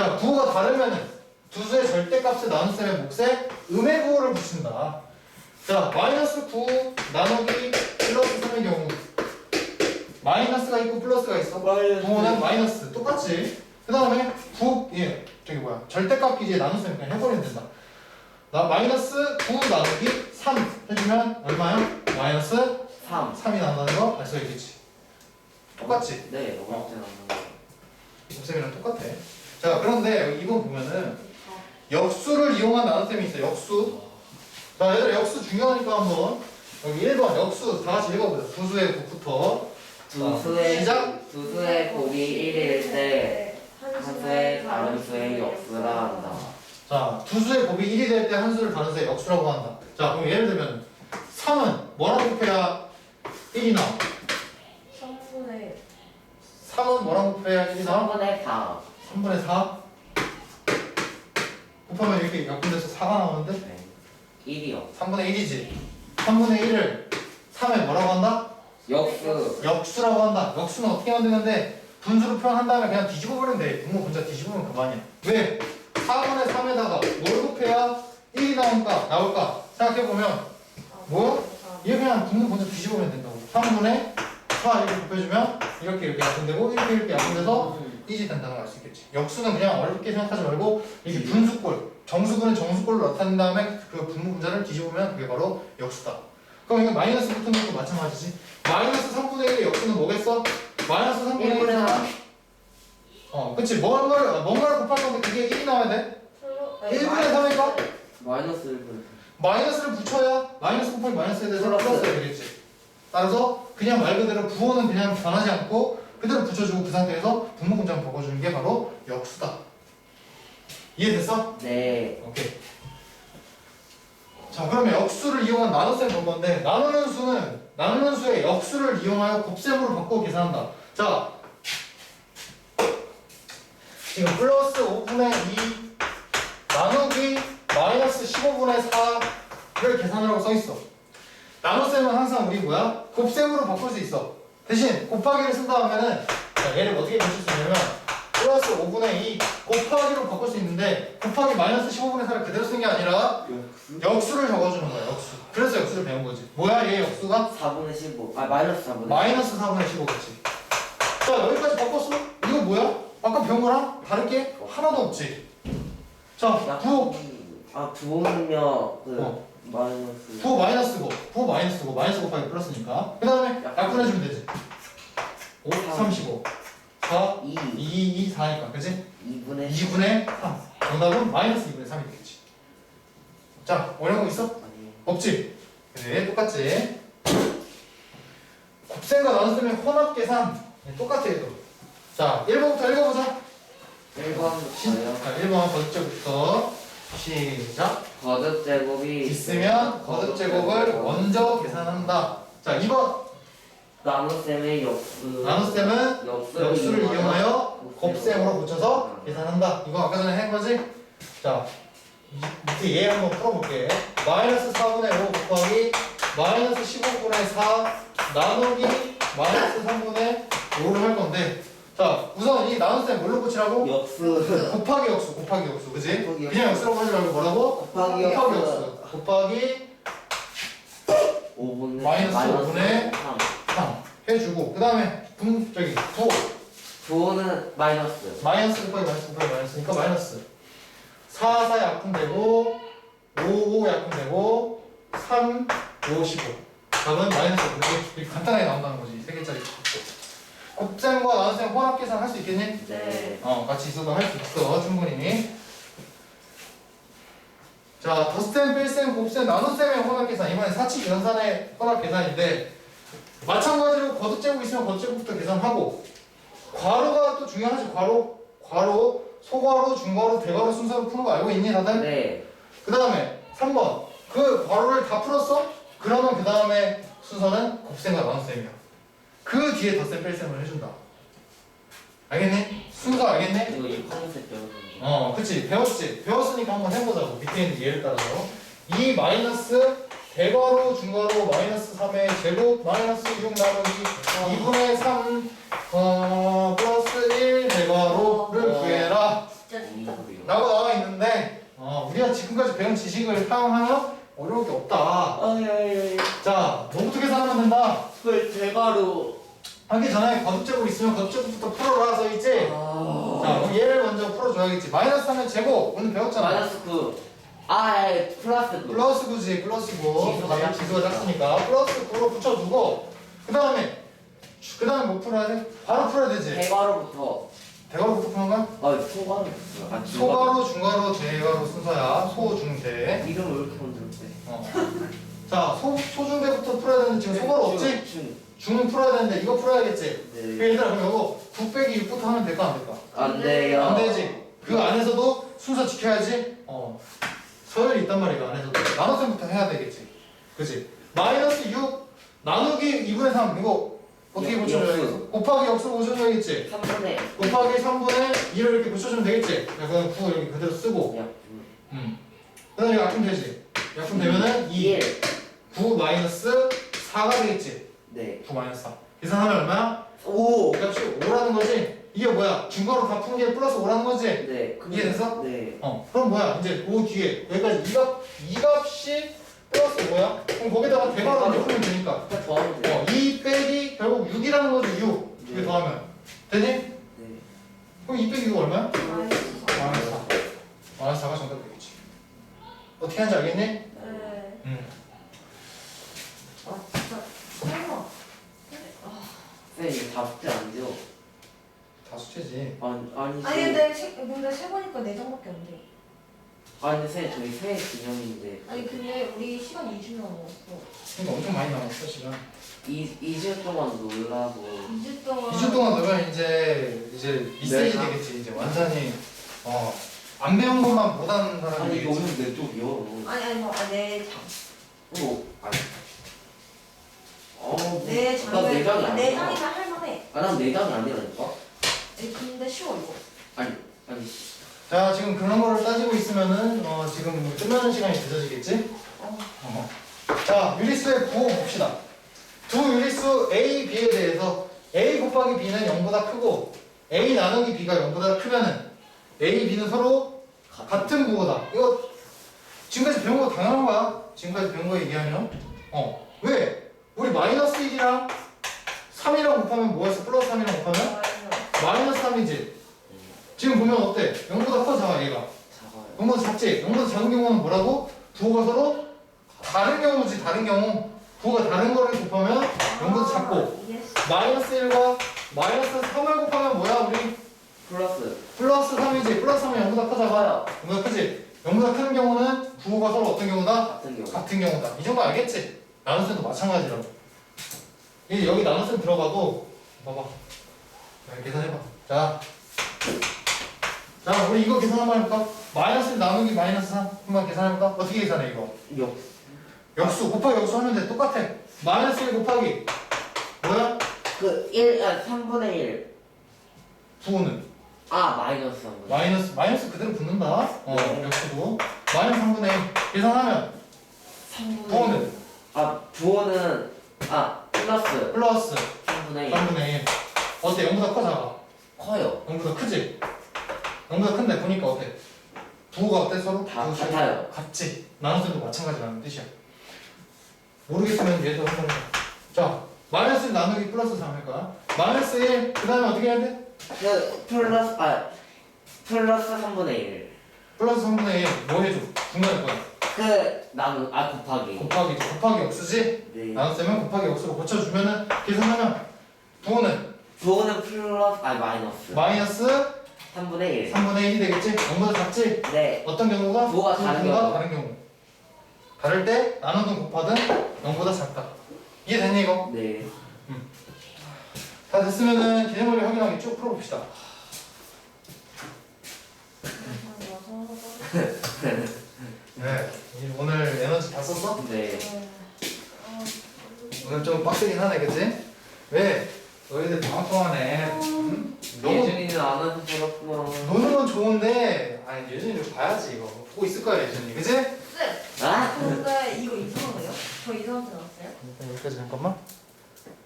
자, 부호가 다르면은 두 수의 절대값의 나눗셈의 몫에 음의 부호를 붙인다. 자, 마이너스 9 나누기 플러스 3의 경우 마이너스가 있고 플러스가 있어. 부호는 마이너스 똑같지. 그 다음에 부, 예, 저기 뭐야 절대값 기지에 나눗셈 그냥 해버리면 된다. 나 마이너스 9 나누기 3 해주면 얼마야? 마이너스 3. 3이 나온다는 거 알수 있겠지. 똑같지? 네, 어렵지 않은 곱셈이랑 똑같아. 자, 그런데 여기 2번 보면은 역수를 이용한 나눗셈이 있어. 역수. 자, 얘들아 역수 중요하니까 한번 여기 1번 역수 다 같이 읽어보자. 두수의 곱부터. 두 수의 시작. 두 수의 곱이 1일 때 한 수의 다른 수의 역수라 한다. 자, 두 수의 곱이 1이 될 때 한 수를 다른 수의 역수라고 한다. 자, 그럼 예를 들면 3은 뭐라고 곱해야 1이 나와? 3분의 3은 뭐라고 곱해야 1이 나와? 3분의 4. 3분의 4? 곱하면 이렇게 약분돼서 4가 나오는데 네. 1이요. 3분의 1이지. 3분의 1을 3에 뭐라고 한다? 역수. 역수라고 한다. 역수는 어떻게 만드는데 분수로 표현한 다음에 그냥 뒤집어 버리면 돼. 분모 분자 뒤집으면 그만이야. 왜? 4분의 3에다가 뭘 곱해야 1이 나올까? 나올까? 생각해 보면 뭐? 이거 그냥 분모 분자 뒤집으면 된다고. 3분의 4 이렇게 곱해주면 이렇게 이렇게 약분되고 이렇게 이렇게 약분돼서 이지 된다는 걸 알 수 있겠지. 역수는 그냥 어렵게 생각하지 말고 이게 분수꼴, 정수분은 정수꼴로 나타낸 다음에 그 분모 분자를 뒤집으면 그게 바로 역수다. 그럼 이거 마이너스 붙은 것도 마찬가지지. 마이너스 3분의 1의 역수는 뭐겠어? 마이너스 3분의 1이 1분의 잖아 어, 그치. 뭔가를, 뭔가를 곱할 건데 그게 1이 나와야 돼? 1분의 3일까? 마이너스 1분. 마이너스를 붙여야 마이너스 곱하기 마이너스에 대해서 플러스. 플러스가 되겠지. 따라서 그냥 말 그대로 부호는 그냥 변하지 않고 그대로 붙여주고 그 상태에서 분모 문장 적어주는 게 바로 역수다. 이해됐어? 네. 오케이. 자, 그러면 역수를 이용한 나눗셈 볼 건데 나누는 수는 나누는 수의 역수를 이용하여 곱셈으로 바꾸어 계산한다. 자, 지금 플러스 5분의 2 나누기 마이너스 15분의 4를 계산하라고 써 있어. 나눗셈은 항상 우리 뭐야? 곱셈으로 바꿀 수 있어. 대신 곱하기를 쓴다 하면은 자, 얘를 어떻게 바꿀 수 있냐면 플러스 5분의 2 곱하기로 바꿀 수 있는데 곱하기 마이너스 15분의 4를 그대로 쓴게 아니라 역수? 역수 를 적어주는 거야 역수 그래서 역수를 배운 거지 뭐야 얘 역수가? 4분의 15. 아, 마이너스 4분의 마이너스 4분의 15겠지 자 여기까지 바꿨어? 이거 뭐야? 아까 배운 거랑 다를 게 하나도 없지 자 부호 아, 부호는요. 그 어. 마이너스. 부호 마이너스고 부호 마이너스고 마이너스 곱하기 플러스니까 그 다음에 약분해주면 되지 5, 35 4, 2. 2, 2, 4니까 그치? 2분의 2분의 3 정답은 마이너스 2분의 3이 되겠지 자 어려운 거 있어? 아니. 없지? 네, 똑같지? 곱셈과 나눗셈의 혼합 계산 네, 똑같아 얘도 자 1번부터 읽어보자 1번부터요. 자 1번 거듭제부터 시작 거듭 제곱이 있으면 거듭 제곱을 먼저 계산한다 자 2번 나눗셈의 역수. 나눗셈은 역수를, 역수를 이용하여 곱셈으로 붙여서 계산한다 이거 아까 전에 한 거지? 자 이- 밑에 얘 한번 풀어볼게 마이너스 4분의 5 곱하기 마이너스 15분의 4 나누기 마이너스 3분의 5를 할 건데 자 우선 이 나눗셈 뭘로 붙이라고? 역수. 곱하기 역수 곱하기 역수 그지? 곱하기 역수. 그냥 역수라고 하지 말고 뭐라고? 곱하기 곱하기 역수. 역수 곱하기 5분의 마이너스 5분의 3. 3 해주고 그 다음에 분 저기 부호 부호는 마이너스. 마이너스 곱하기 마이너스 곱하기 마이너스니까 마이너스 4, 4 약분되고 5, 5 약분되고 3, 5, 15 답은 마이너스 이렇게 간단하게 나온다는 거지 세 개짜리 곱셈과 나눗셈 혼합 계산 할 수 있겠니? 네. 어 같이 있어도 할 수 있어 충분히 자 더셈, 뺄셈, 곱셈, 나눗셈의 혼합 계산 이번엔 사칙 연산의 혼합 계산인데 마찬가지로 거듭제곱 있으면 거듭제곱부터 계산하고 괄호가 또 중요하지 괄호 괄호 소괄호 중괄호 대괄호 순서로 푸는 거 알고 있니 다들? 네. 그 다음에 3번 그 괄호를 다 풀었어? 그러면 그 다음에 순서는 곱셈과 나눗셈이야 그 뒤에 덧셈 뺄셈을 해준다. 알겠니? 순서 알겠니? 이거 이 파란색 배웠는데 어, 그치. 배웠지. 배웠으니까 한번 해보자고. 밑에 있는 예를 따라서. 2 마이너스 대괄호 중괄호 마이너스 3의 제곱 마이너스 6 나누기 2분의 3 어, 플러스 1 대괄호를 어. 구해라. 진짜 진짜 라고 나와 있는데 어, 우리가 지금까지 배운 지식을 사용하면 어려울 게 없다. 아야야야 있으면 거듭제곱부터 풀어라 써 있지? 아. 자, 그럼 얘를 먼저 풀어줘야겠지. 마이너스 하면 제곱 오늘 배웠잖아. 마이너스 9. 아, 예, 플러스 9. 플러스 9지, 플러스 9. 지수가 지수가, 지수가 작으니까 플러스 9로 붙여주고 그 다음에 그 다음에 뭐 풀어야 돼? 바로 풀어야 되지. 대괄호부터 푸는 거야? 아, 소가로. 아, 소괄호, 중괄호, 대괄호 순서야. 소, 중, 대. 이름 왜 이렇게 만들었대? 어. 자, 소, 소중대부터 풀어야 되는데 지금 소괄호 없지? 중. 중은 풀어야 되는데 이거 풀어야겠지? 네. 그 얘들아 그럼 이거 9 빼기 6부터 하면 될까 안 될까? 안 돼요. 안 되지. 그 안에서도 순서 지켜야지. 어. 서열이 있단 말이야, 그 안에서도. 나눗셈부터 해야 되겠지. 그지? 마이너스 6 나누기 2분의 3 이거 어떻게 역- 붙여줘야겠어? 역수. 곱하기 역수로 붙여줘야겠지. 3분의 곱하기 3분의 2를 이렇게 붙여주면 되겠지. 그냥 9 여기 그대로 쓰고. 약. 음. 그 다음에 약분 되지. 약분 되면은 2. 1. 9 마이너스 4가 되겠지. 네. 9 마이너스 4. 계산하면 얼마야? 5. 그 값이 5라는 거지. 이게 뭐야? 중괄호 다 푼 게 플러스 5라는 거지. 네. 이해됐어? 네. 어, 그럼 뭐야? 이제 그 뒤에 여기까지 이 값, 이 값이 플러스 뭐야? 그럼 거기다가 대괄호 이제 풀면 되니까. 그냥 더하면 돼요. 어, 2 빼기 결국 6이라는 거지 6. 두개 네. 더하면. 되니? 네. 그럼 2 빼기 6 얼마야? 마이너스 마이너스 4. 마이너스 4가 정답 되겠지. 어떻게 하는지 알겠니? 네. 응. 아 진짜 설마. 쌤 이거 다 숙제 안 돼요? 다 수채지. 아니 아니. 근데 세, 근데 세 보니까 네 장밖에 안 돼. 아니 쌤 저희 새 기념인데 아니 근데 우리 시간 2주 남았어. 그러니까 엄청 많이 남았어, 시간. 이 2주 동안 놀라고 2주 동안. 2주 동안 너가 이제 이제 미세지 네. 되겠지. 이제 완전히 어, 안 배운 것만 못하는 사람이 아니 이거 되겠지. 오늘 내 쪽이요. 아니 아니 뭐네 장. 어 아니. 어, 네나 내장이 장을 네 아니야. 장이면 할만해. 아, 난 내장이 아니라니까. 아니 근데 쉬워 이거. 자 지금 그런 거를 따지고 있으면은 어, 지금 뭐 끝나는 시간이 늦어지겠지? 어. 어. 자 유리수의 구호 봅시다. 두 유리수 A, B에 대해서 A 곱하기 B는 0보다 크고 A 나누기 B가 0보다 크면은 A, B는 서로 같은 부호다. 이거 지금까지 배운 거 당연한 거야. 지금까지 배운 거 얘기하면 어 왜? 우리 마이너스 1이랑 3이랑 곱하면 뭐였어? 플러스 3이랑 곱하면. 마이너스 3이지. 보면 어때? 0보다 커 작아 얘가. 작아요. 0보다 작지? 0보다 작은 경우는 뭐라고? 부호가 서로 다른 경우지 다른 경우 부호가 다른 거를 곱하면 0보다 작고. 마이너스 1과 마이너스 3을 곱하면 뭐야 우리? 플러스. 플러스 3이지 플러스 3은 0보다 커 작아 작아요. 0보다 크지? 0보다 큰 경우는 부호가 서로 어떤 경우다? 같은 경우. 같은 경우다 이 정도 알겠지? 나눗셈도 마찬가지라고 이 여기 나눗셈 들어가도 봐봐 자, 계산해봐 자, 자 우리 이거 계산 한번 해볼까? 마이너스 1 나누기 마이너스 3 한번 계산해볼까? 어떻게 계산해 이거? 역. 역수 곱하기 역수 하면 돼 똑같아 마이너스 1 곱하기 뭐야? 그 1, 아, 3분의 1. 부호는 아, 마이너스 3분의 1. 마이너스 마이너스 그대로 붙는다 어 네. 역수도 마이너스 3분의 1 계산하면 3분의 1. 부호는 아, 부호는, 아, 플러스 플러스 3분의 1. 3분의 1 어때? 0보다 커 작아? 커요. 0보다 크지? 0보다 큰데 보니까 어때? 부호가 어때 서로? 다 부호 같아요. 같지? 나눗셈도 마찬가지라는 뜻이야 모르겠으면 얘도 한번 해봐 자 마이너스 1 나누기 플러스 3 할 거야 마이너스 1 그 다음에 어떻게 해야 돼? 그, 플러스, 아, 플러스 3분의 1. 플러스 3분의 1 뭐 해줘? 중간에 거야 그, 나누, 아, 곱하기. 곱하기 곱하기 역수지? 네. 나눗셈은 곱하기 역수로 고쳐주면은 계산하면 부호는 부호는 플러스, 아, 마이너스. 마이너스 3분의 1. 3분의 1이 되겠지? 0보다 작지? 네. 어떤 경우가? 부호가 다른 경우. 다른 경우. 다를 때 나누든 곱하든 0보다 작다. 이해됐니 이거? 네. 다 됐으면은 개념을 확인하게 쭉 풀어봅시다. 네. 이- 오늘 에너지 다 썼어? 네. 오늘 좀 빡세긴 하네, 그치? 왜? 너희들 방학 동안에 응? 예준이는 안 와서 그렇구나. 노는 건 좋은데 아니 예준이 좀 봐야지 이거 보고 있을 거야 예준이 그지? 쌤! 네. 아? 근데 이거 이상한데요? 저 이상한 거 나왔어요? 네, 여기까지 잠깐만